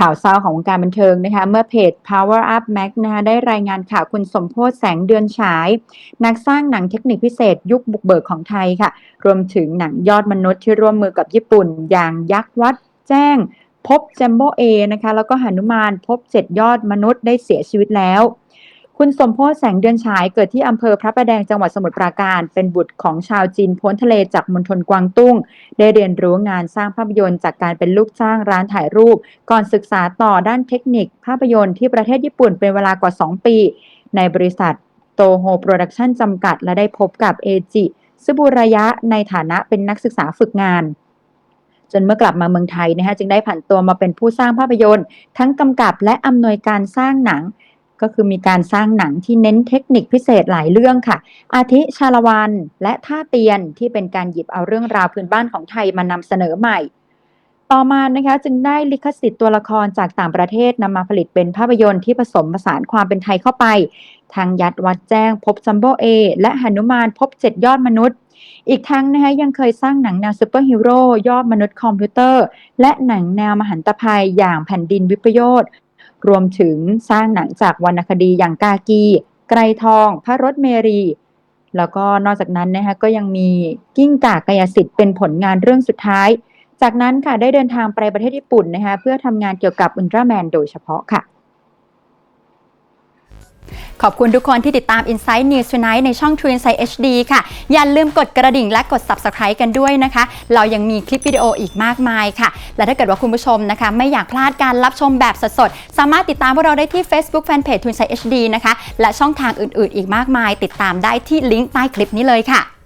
ข่าวเศร้าของวงการบันเทิงนะคะ เมื่อเพจ Power Up Mac นะคะได้รายงานข่าวคุณสมโพศแสงเดือนฉาย นักสร้างหนังเทคนิคพิเศษยุคบุกเบิกของไทยค่ะ รวมถึงหนังยอดมนุษย์ที่ร่วมมือกับญี่ปุ่น อย่างยักษ์วัดแจ้ง พบแจมโบเอนะคะ แล้วก็หนุมานพบเจ็ดยอดมนุษย์ได้เสียชีวิตแล้ว คุณสมโพศแสงเดือนฉายเกิดที่อำเภอพระประแดงจังหวัดสมุทรปราการ เป็นบุตรของชาวจีนพ้นทะเลจากมณฑลกวางตุ้ง ได้เรียนรู้งานสร้างภาพยนตร์จากการเป็นลูกจ้างร้านถ่ายรูป ก่อนศึกษาต่อด้านเทคนิค ภาพยนตร์ที่ประเทศญี่ปุ่นเป็นเวลากว่า 2 ปี ในบริษัทโตโฮโปรดักชั่นจำกัด และได้พบกับเอจิซึบุระยะในฐานะเป็นนักศึกษาฝึกงานจนเมื่อกลับมาเมืองไทยนะคะจึงได้ผันตัวมาเป็นผู้สร้างภาพยนตร์ ทั้งกำกับและอำนวยการสร้างหนัง ก็คือมีการสร้างหนังที่เน้นเทคนิคพิเศษหลายเรื่องค่ะ อาทิชาละวันและท่าเตียนที่เป็นการหยิบเอาเรื่องราวพื้นบ้านของไทยมานำเสนอใหม่ ต่อมานะคะจึงได้ลิขสิทธิ์ตัวละครจากต่างประเทศนำมาผลิตเป็นภาพยนตร์ที่ผสมผสานความเป็นไทยเข้าไป ทางยัดวัดแจ้งพบซัมโบเอและหนุมานพบเจ็ดยอดมนุษย์อีกทั้งนะคะยังเคยสร้างหนังแนวซูเปอร์ฮีโร่ยอดมนุษย์คอมพิวเตอร์ และหนังแนวมหันตภัยอย่างแผ่นดินวิปโยชน์ รวมถึงสร้างหนังจากวรรณคดีอย่างกากี ไกรทอง พระรถเมรี แล้วก็นอกจากนั้นนะคะก็ยังมีกิ้งก่ากายสิทธิ์เป็นผลงานเรื่องสุดท้าย จากนั้นค่ะได้เดินทางไปประเทศญี่ปุ่นนะคะเพื่อทำงานเกี่ยวกับอุลตร้าแมนโดยเฉพาะค่ะ ขอบคุณทุกคนที่ติดตาม Insight News Tonight ในช่อง True Insight HD ค่ะ อย่าลืมกดกระดิ่งและกด Subscribe กันด้วยนะคะ เรายังมีคลิปวิดีโออีกมากมายค่ะ และถ้าเกิดว่าคุณผู้ชมนะคะ ไม่อยากพลาดการรับชมแบบสดๆ สามารถติดตามพวกเราได้ที่ Facebook Fanpage True Insight HD นะคะ และช่องทางอื่นๆ อีกมากมาย ติดตามได้ที่ลิงก์ใต้คลิปนี้เลยค่ะ